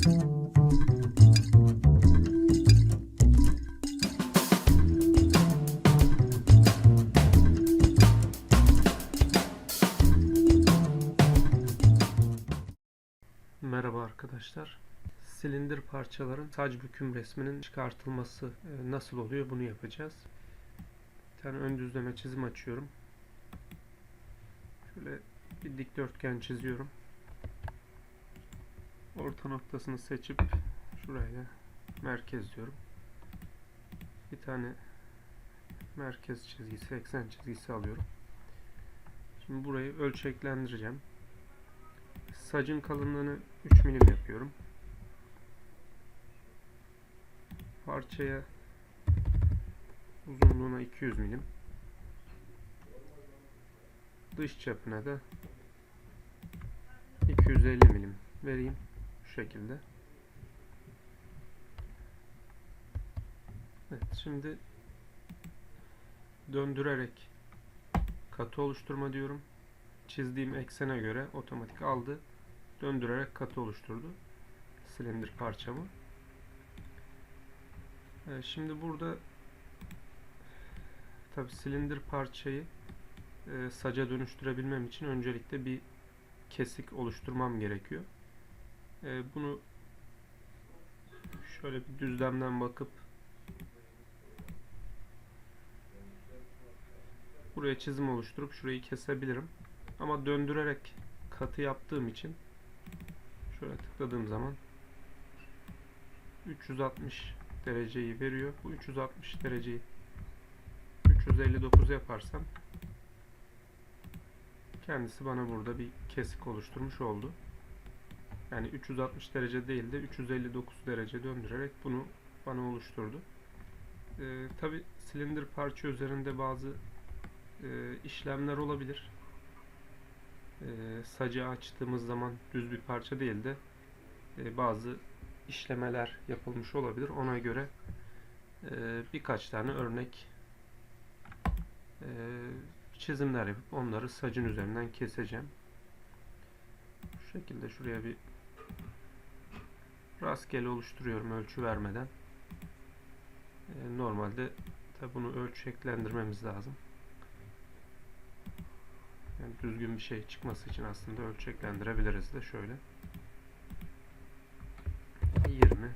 Merhaba arkadaşlar. Silindir parçaların sac büküm resminin çıkartılması e, nasıl oluyor bunu yapacağız. Bir tane ön düzleme çizim açıyorum. Şöyle bir dikdörtgen çiziyorum. Orta noktasını seçip şuraya merkez diyorum. Bir tane merkez çizgisi, eksen çizgisi alıyorum. Şimdi burayı ölçeklendireceğim. Sacın kalınlığını 3 milim yapıyorum. Parçaya uzunluğuna 200 milim. Dış çapına da 250 milim vereyim. Şu şekilde. Evet şimdi döndürerek katı oluşturma diyorum. Çizdiğim eksene göre otomatik aldı döndürerek katı oluşturdu. Silindir parçamı. Ee, şimdi burada tabi silindir parçayı e, saca dönüştürebilmem için öncelikle bir kesik oluşturmam gerekiyor. E, bunu şöyle bir düzlemden bakıp buraya çizim oluşturup şurayı kesebilirim. Ama döndürerek katı yaptığım için Şöyle tıkladığım zaman 360 dereceyi veriyor. Bu 360 dereceyi 359 yaparsam kendisi bana burada bir kesik oluşturmuş oldu. Yani 360 derece değil de 359 derece döndürerek bunu bana oluşturdu. Ee, Tabi silindir parça üzerinde bazı e, işlemler olabilir e, sacı açtığımız zaman düz bir parça değil de e, bazı işlemeler yapılmış olabilir. Ona göre e, birkaç tane örnek e, çizimler yapıp onları sacın üzerinden keseceğim. Şu şekilde şuraya bir rastgele oluşturuyorum ölçü vermeden. E, normalde tabi bunu ölçeklendirmemiz lazım. Yani düzgün bir şey çıkması için aslında ölçeklendirebiliriz de şöyle. 20 20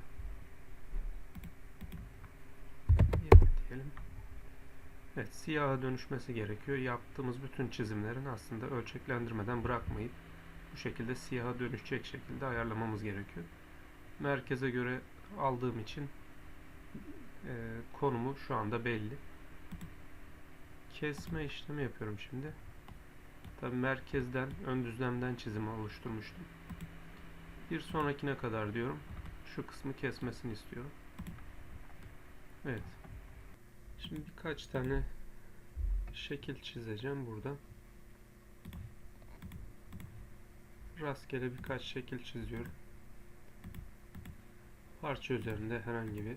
diyelim. Evet siyaha dönüşmesi gerekiyor. Yaptığımız bütün çizimlerin aslında ölçeklendirmeden bırakmayıp bu şekilde siyaha dönüşecek şekilde ayarlamamız gerekiyor. Merkeze göre aldığım için e, konumu şu anda belli. Kesme işlemi yapıyorum şimdi. Tabi merkezden, ön düzlemden çizimi oluşturmuştum. Bir sonrakine kadar diyorum. Şu kısmı kesmesini istiyorum. Evet. Şimdi birkaç tane şekil çizeceğim burada. Rastgele birkaç şekil çiziyorum. Parça üzerinde herhangi bir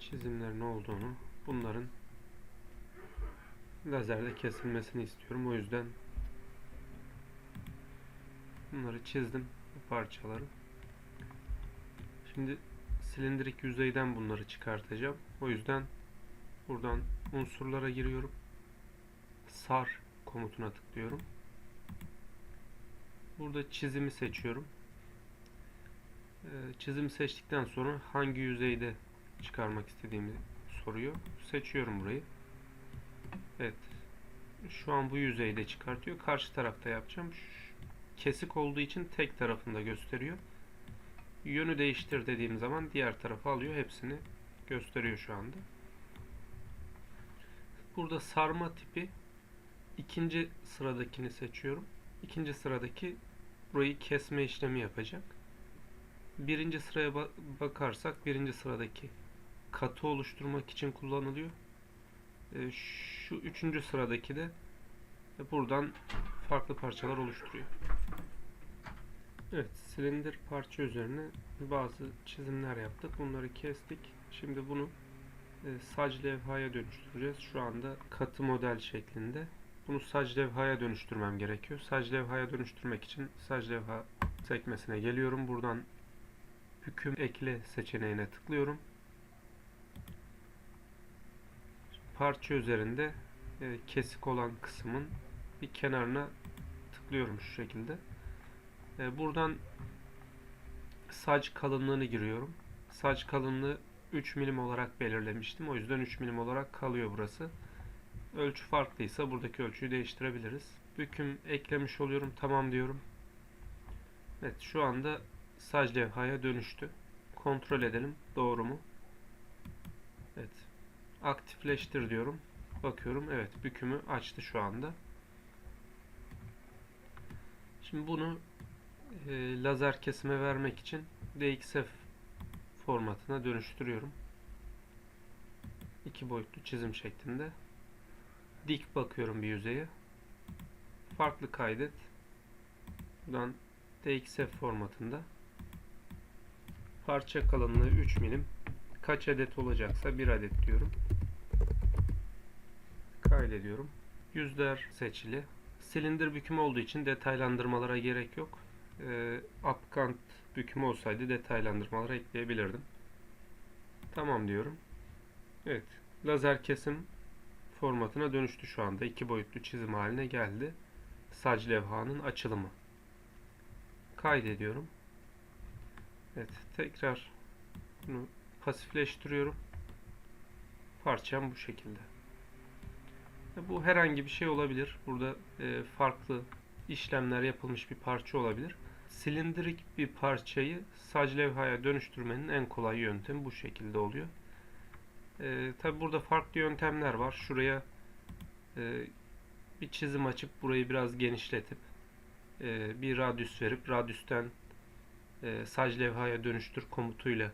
çizimlerin olduğunu, bunların lazerde kesilmesini istiyorum. O yüzden bunları çizdim bu parçaları. Şimdi silindirik yüzeyden bunları çıkartacağım. O yüzden buradan unsurlara giriyorum. Sar komutuna tıklıyorum. Burada çizimi seçiyorum. Ee, çizimi seçtikten sonra hangi yüzeyde çıkarmak istediğimi soruyor. Seçiyorum burayı. Evet. Şu an bu yüzeyde çıkartıyor. Karşı tarafta yapacağım. Kesik olduğu için tek tarafında gösteriyor. Yönü değiştir dediğim zaman diğer tarafa alıyor. Hepsini gösteriyor şu anda. Burada sarma tipi ikinci sıradakini seçiyorum. İkinci sıradaki burayı kesme işlemi yapacak. Birinci sıraya bakarsak birinci sıradaki katı oluşturmak için kullanılıyor. Ee, şu üçüncü sıradaki de buradan farklı parçalar oluşturuyor. Evet, silindir parça üzerine bazı çizimler yaptık. Bunları kestik. Şimdi bunu e, sac levhaya dönüştüreceğiz. Şu anda katı model şeklinde. Bunu sac levhaya dönüştürmem gerekiyor. Sac levhaya dönüştürmek için sac levha sekmesine geliyorum. Buradan hüküm ekle seçeneğine tıklıyorum. Parça üzerinde e, kesik olan kısmın bir kenarına tıklıyorum şu şekilde. E, buradan saç kalınlığını giriyorum. Saç kalınlığı 3 milim olarak belirlemiştim. O yüzden 3 milim olarak kalıyor burası. Ölçü farklıysa buradaki ölçüyü değiştirebiliriz. Büküm eklemiş oluyorum. Tamam diyorum. Evet şu anda saç levhaya dönüştü. Kontrol edelim. Doğru mu? Evet. Aktifleştir diyorum. Bakıyorum. Evet bükümü açtı şu anda. Şimdi bunu e, lazer kesime vermek için DXF formatına dönüştürüyorum. İki boyutlu çizim şeklinde. Dik bakıyorum bir yüzeye. Farklı kaydet. Buradan DXF formatında. Parça kalınlığı 3 milim. Kaç adet olacaksa 1 adet diyorum. Kaydediyorum. Yüzler seçili. Silindir bükümü olduğu için detaylandırmalara gerek yok. Ee, upkant bükümü olsaydı detaylandırmaları ekleyebilirdim. Tamam diyorum. Evet. Lazer kesim formatına dönüştü şu anda. iki boyutlu çizim haline geldi. Sac levhanın açılımı. Kaydediyorum. Evet. Tekrar bunu pasifleştiriyorum. Parçam bu şekilde. Bu herhangi bir şey olabilir. Burada e, farklı işlemler yapılmış bir parça olabilir. Silindirik bir parçayı sac levhaya dönüştürmenin en kolay yöntemi bu şekilde oluyor. E, Tabi burada farklı yöntemler var. Şuraya e, bir çizim açıp burayı biraz genişletip e, bir radyüs verip radyüsten e, levhaya dönüştür komutuyla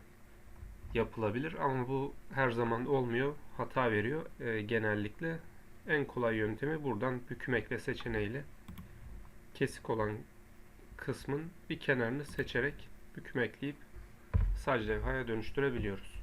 yapılabilir. Ama bu her zaman olmuyor. Hata veriyor e, genellikle. En kolay yöntemi buradan büküm ekle seçeneğiyle kesik olan kısmın bir kenarını seçerek büküm ekleyip sac levhaya dönüştürebiliyoruz.